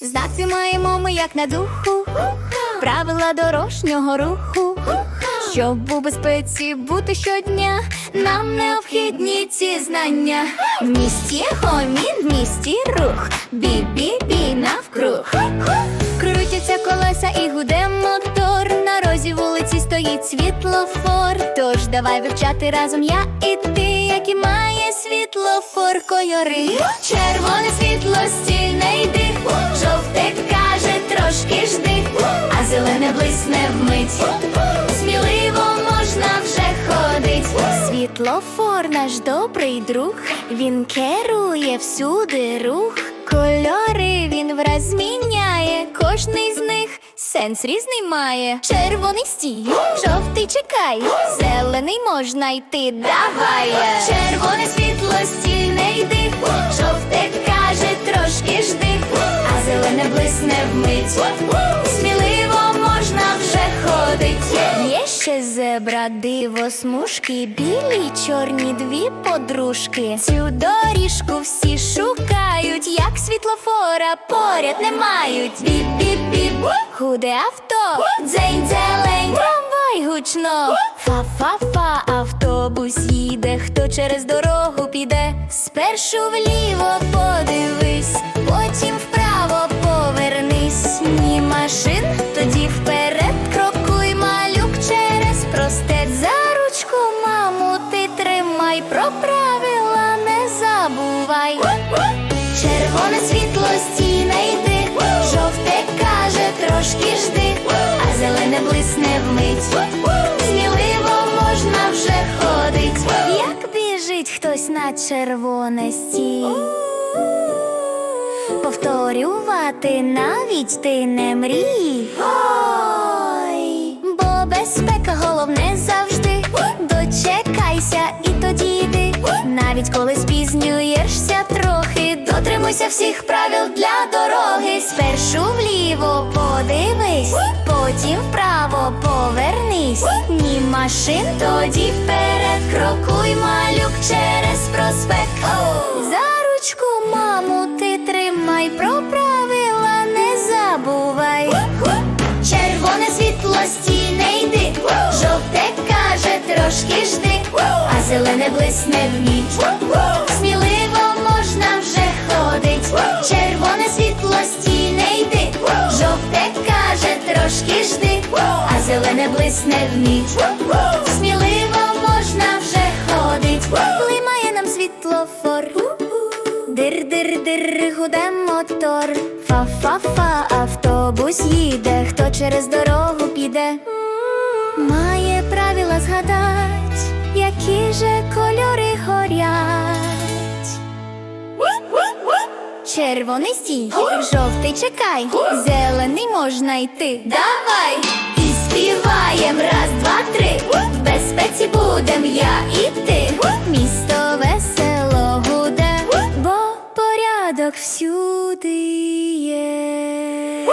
Знати маємо ми як на духу, правила дорожнього руху. Щоб у безпеці бути щодня, нам необхідні ці знання. В місті гомін, в місті рух, бі-бі-бі навкруг. Крутяться колеса і гуде мотор. На розі вулиці стоїть світлофор. Тож давай вивчати разом я і ти, які має світлофор кольори. Червоне світло стільне каже трошки жди, а зелене блисне вмить. Сміливо можна вже ходить. Світлофор наш добрий друг, він керує всюди рух. Кольори він враз зміняє, кожний з них сенс різний має. Червоний стій, жовтий чекай, зелений можна йти, давай. Червоне світло стій не йди, жовте каже трошки жди, зелене блисне вмить. Сміливо можна вже ходить. Є ще зебра, диво, смужки, білі, чорні дві подружки. Цю доріжку всі шукають, як світлофора поряд не мають. Біп-біп-біп, худе авто, дзень зелень, трамвай гучно. Фа-фа-фа, автобус їде, хто через дорогу піде. Спершу вліво Червоне світло стій не йди, жовте каже трошки жди, а зелене блисне вмить. Сміливо можна вже ходить, як біжить хтось на червоне стій. Повторювати навіть ти не мрій. Дотримуйся всіх правил для дороги. Спершу вліво подивись, потім вправо повернись. Ні машин, тоді вперед крокуй, малюк через проспект. За ручку, маму, ти тримай, про правила не забувай. Червоне світло стій не йди, жовте каже трошки жди, а зелене блисне вміть. Сміливо зелене блисне вміть. Сміливо можна вже ходить. Блимає нам світлофор. Дир-дир-дир, гуде мотор. Фа-фа-фа, автобус їде, хто через дорогу піде. Має правила згадать, які же кольори горять. Червоний стій, жовтий чекай, зелений можна йти. Давай! Співаєм раз, два, три. В безпеці будем я і ти. Місто весело гуде, бо порядок всюди є.